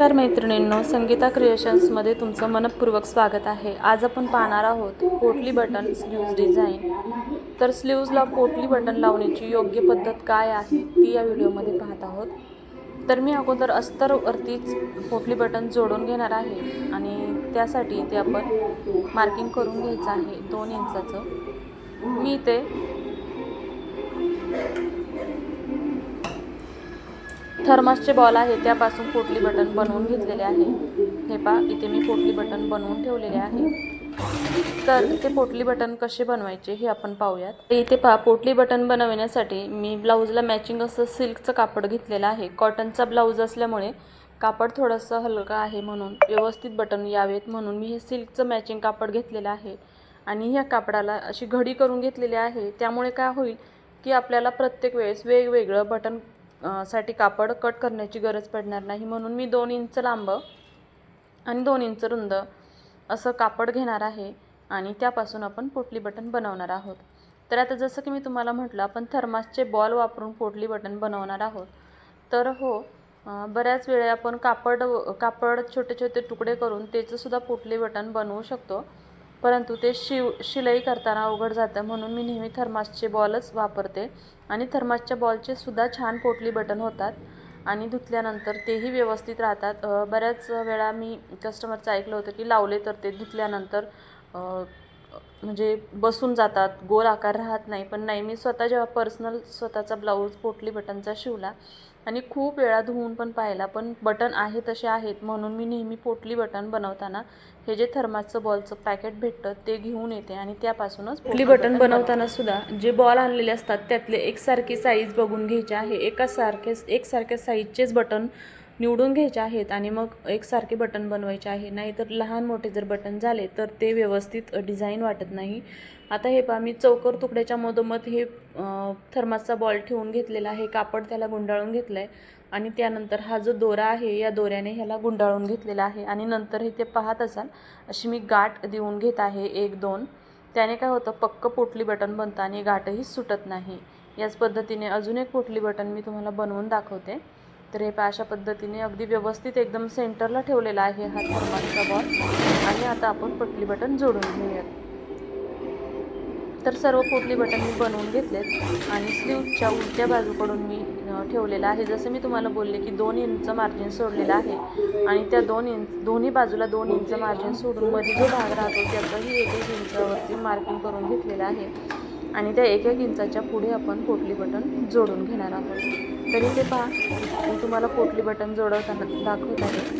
नमस्कार मैत्रिणींनो संगीता क्रिएशन्समध्ये तुमचं मनपूर्वक स्वागत आहे. आज आपण पाहणार आहोत पोटली बटन स्लीव्ज डिझाईन. तर स्लीव्जला पोटली बटन लावण्याची योग्य पद्धत काय आहे ती या व्हिडिओमध्ये पाहत आहोत. तर मी अगोदर अस्तरवरतीच पोटली बटन जोडून घेणार आहे आणि त्यासाठी ते आपण मार्किंग करून घ्यायचं आहे दोन इंचाचं. मी ते थर्मासचे बॉल आहे त्यापासून पोटली बटन बनवून घेतलेले आहे. हे पा इथे मी पोटली बटन बनवून ठेवलेले आहे. तर ते पोटली बटन कसे बनवायचे हे आपण पाहूयात. इथे पहा पोटली बटन बनवण्यासाठी मी ब्लाऊजला मॅचिंग असं सिल्कचं कापड घेतलेलं आहे. कॉटनचा ब्लाऊज असल्यामुळे कापड थोडंसं हलकं आहे म्हणून व्यवस्थित बटन यावेत म्हणून मी हे सिल्कचं मॅचिंग कापड घेतलेलं आहे. आणि ह्या कापडाला अशी घडी करून घेतलेली आहे. त्यामुळे काय होईल की आपल्याला प्रत्येक वेळेस वेगवेगळं बटन साठी कापड कट करण्याची गरज पडणार नाही. म्हणून मी दोन इंच लांब आणि दोन इंच रुंद असं कापड घेणार आहे आणि त्यापासून आपण पोटली बटन बनवणार आहोत. तर आता जसं की मी तुम्हाला म्हटलं आपण थर्मासचे बॉल वापरून पोटली बटन बनवणार आहोत. तर हो बऱ्याच वेळा आपण कापड कापड छोटे छोटे तुकडे करून त्याचंसुद्धा पोटली बटन बनवू शकतो. परंतु ते शिव शिलाई करताना अवघड जातं म्हणून मी नेहमी थर्मासचे बॉलच वापरते. आणि थर्मासच्या बॉलचे सुद्धा छान पोटली बटन होतात आणि धुतल्यानंतर तेही व्यवस्थित राहतात. बऱ्याच वेळा मी कस्टमरचं ऐकलं होतं की लावले तर ते धुतल्यानंतर म्हणजे बसून जातात गोल आकार राहत नाही. पण नाही मी स्वतः जेव्हा पर्सनल स्वतःचा ब्लाऊज पोटली बटनचा शिवला आणि खूप वेळा धुवून पण पाहिला पण बटन आहे तसे आहेत म्हणून मी नेहमी पोटली बटन बनवताना हे जे थर्मासचं बॉलचं पॅकेट भेटतं ते घेऊन येते आणि त्यापासूनच पोटली बटन बनवताना सुद्धा जे बॉल आणलेले असतात त्यातले एकसारखी साईज बघून घ्यायचे आहे. एका सारखे एकसारख्या साईजचेच बटन निवडून घ्यायचे आहेत आणि मग एकसारखे बटन बनवायचे आहे. नाहीतर लहान मोठे जर बटन झाले तर ते व्यवस्थित डिझाईन वाटत नाही. आता हे पहा मी चौकर तुकड्याच्या मधोमध हे थर्मासचा बॉल ठेवून घेतलेला आहे. कापड त्याला गुंडाळून घेतलं आहे आणि त्यानंतर हा जो दोरा आहे या दोऱ्याने ह्याला गुंडाळून घेतलेला आहे. आणि नंतर हे ते पाहत असाल अशी मी गाठ देऊन घेत आहे एक दोन. त्याने काय होतं पक्क पोटली बटन बनतं आणि गाठही सुटत नाही. याच पद्धतीने अजून एक पोटली बटन मी तुम्हाला बनवून दाखवते. तर हे पहा अशा पद्धतीने अगदी व्यवस्थित एकदम सेंटरला ठेवलेला आहे हा थर्माचा बॉल. आणि आता आपण पोटली बटन जोडून घेऊयात. तर सर्व पोटली बटन मी बनवून घेतलेत आणि स्लीवच्या उलट्या बाजूकडून मी ठेवलेलं आहे. जसं मी तुम्हाला बोलले की दोन इंच मार्जिन सोडलेलं आहे आणि त्या दोन इंच दोन्ही बाजूला दोन इंच मार्जिन सोडून मध्ये जो भाग राहतो त्याचाही एक एक इंचावरती मार्किंग करून घेतलेलं आहे. आणि त्या एक एक इंचाच्या पुढे आपण पोटली बटन जोडून घेणार आहोत. तरी ते पहा मी तुम्हाला पोटली बटन जोडवताना दाखवत आहे.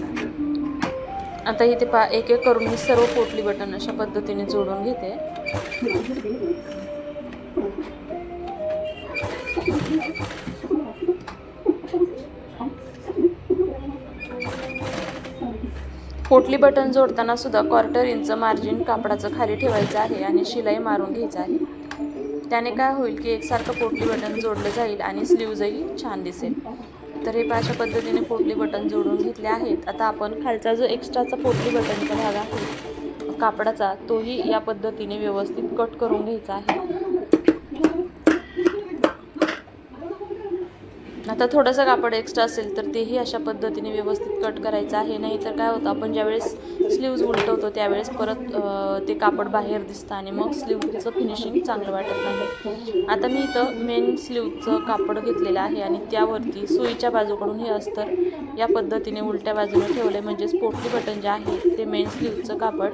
आता इथे पहा एक एक करून मी सर्व पोटली बटन अशा पद्धतीने जोडून घेते. पोटली बटन जोडताना सुद्धा क्वार्टर इंच मार्जिन कापडाचं खाली ठेवायचं आहे आणि शिलाई मारून घ्यायचं आहे. त्याने काय होईल की एकसारखं पोटली बटन जोडलं जाईल आणि स्लीव्जही छान दिसेल. तर हे पाशा अशा पद्धतीने पोटली बटन जोडून घेतले आहेत. आता आपण खालचा जो एक्स्ट्राचा पोटली बटनचा भाग आहे कापडाचा तोही या पद्धतीने व्यवस्थित कट करून घ्यायचा आहे. आता थोडंसं कापड एक्स्ट्रा असेल तर तेही अशा पद्धतीने व्यवस्थित कट करायचं आहे. नाही तर काय होतं आपण ज्यावेळेस स्लीव्ज उलटवतो त्यावेळेस परत ते कापड बाहेर दिसतं आणि मग स्लीवचं फिनिशिंग चांगलं वाटत नाही. आता मी इथं मेन स्लीवचं कापड घेतलेलं आहे आणि त्यावरती सुईच्या बाजूकडून हे अस्तर या पद्धतीने उलट्या बाजूने आहे म्हणजेच पोटली बटन जे आहे ते मेन स्लीवचं कापड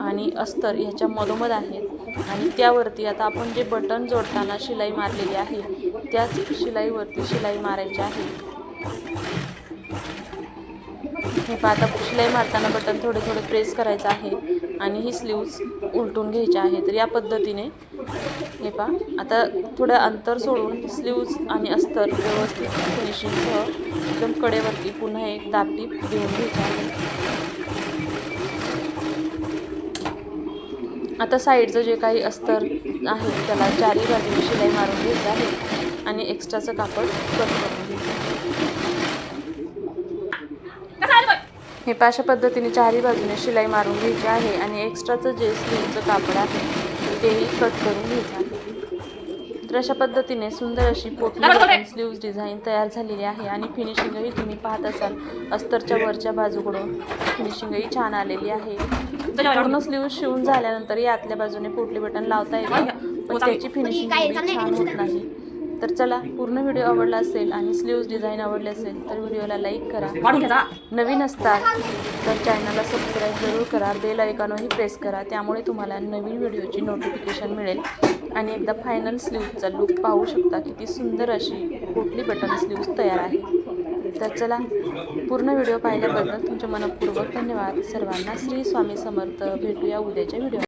आणि अस्तर ह्याच्या मधोमध आहेत आणि त्यावरती आता आपण जे बटन जोडताना शिलाई मारलेली आहे त्याच शिलाईवरती शिलाई मारायची आहे. हे पहा आता शिलाई मारताना बटन थोडे थोडे प्रेस करायचं आहे आणि ही स्लीव्ज उलटून घ्यायची आहे. तर या पद्धतीने हे पहा आता थोडं अंतर सोडून स्लीव्ज आणि अस्तर व्यवस्थित फिनिशिंगसह एकदम कडेवरती पुन्हा एक दाबटीप देऊन घ्यायची आहे. आता साईडचं जे काही अस्तर आहे त्याला चारी बाजूने शिलाई मारून घ्यायचं आहे. आणि एक्स्ट्राचं कापड कट करून घ्यायचं. हे पहा अशा पद्धतीने चारही बाजूने शिलाई मारून घ्यायची आहे आणि एक्स्ट्राचं जे स्लीवचं कापड आहे तेही कट करून घ्यायचं आहे. तर अशा पद्धतीने सुंदर अशी पोटली स्लीव्ज डिझाईन तयार झालेली आहे आणि फिनिशिंगही तुम्ही पाहत असाल. अस्तरच्या वरच्या बाजूकडून फिनिशिंगही छान आलेली आहे. पूर्ण स्लीव्ज शिवून झाल्यानंतर या आतल्या बाजूने पोटली बटन लावता येते पण त्याची फिनिशिंग छान होत नाही. तर चला पूर्ण व्हिडिओ आवडला असेल आणि स्लीव्ज डिझाईन आवडले असेल तर व्हिडिओला लाईक करा. नवीन असतात तर चॅनलला सबस्क्राईब जरूर करा. बेल ऐकॉनही प्रेस करा. त्यामुळे तुम्हाला नवीन व्हिडिओची नोटिफिकेशन मिळेल. आणि एकदा फायनल स्लीवचा लुक पाहू शकता किती सुंदर अशी पोटली बटन स्लीव्ज तयार आहे तर चला पूर्ण व्हिडिओ पाहिल्याबद्दल तुमचे मनपूर्वक धन्यवाद. सर्वांना श्री स्वामी समर्थ. भेटूया उद्याच्या व्हिडिओ